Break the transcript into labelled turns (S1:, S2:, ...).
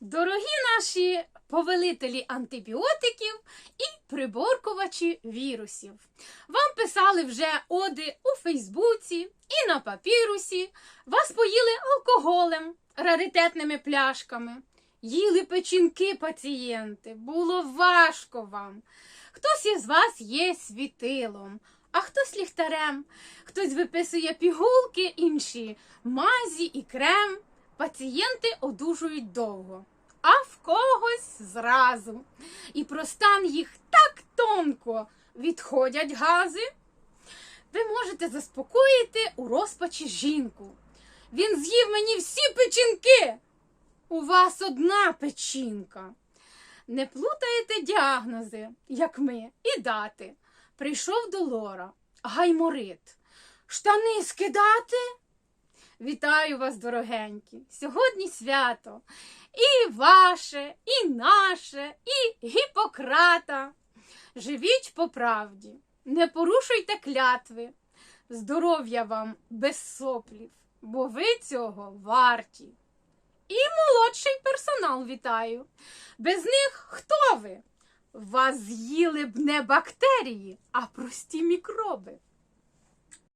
S1: Дорогі наші повелителі антибіотиків і приборкувачі вірусів. Вам писали вже оди у Фейсбуці і на папірусі. Вас поїли алкоголем, раритетними пляшками. Їли печінки пацієнти. Було важко вам. Хтось із вас є світилом, а хтось ліхтарем. Хтось виписує пігулки, інші мазі і крем. Пацієнти одужують довго, а в когось зразу. І про стан їх так тонко відходять гази. Ви можете заспокоїти у розпачі жінку. Він з'їв мені всі печінки. У вас одна печінка. Не плутаєте діагнози, як ми, і дати. Прийшов до Лора, гайморит. Штани скидати? Вітаю вас, дорогенькі! Сьогодні свято. І ваше, і наше, і Гіппократа. Живіть по правді, не порушуйте клятви. Здоров'я вам без соплів, бо ви цього варті. І молодший персонал вітаю. Без них хто ви? Вас з'їли б не бактерії, а прості мікроби.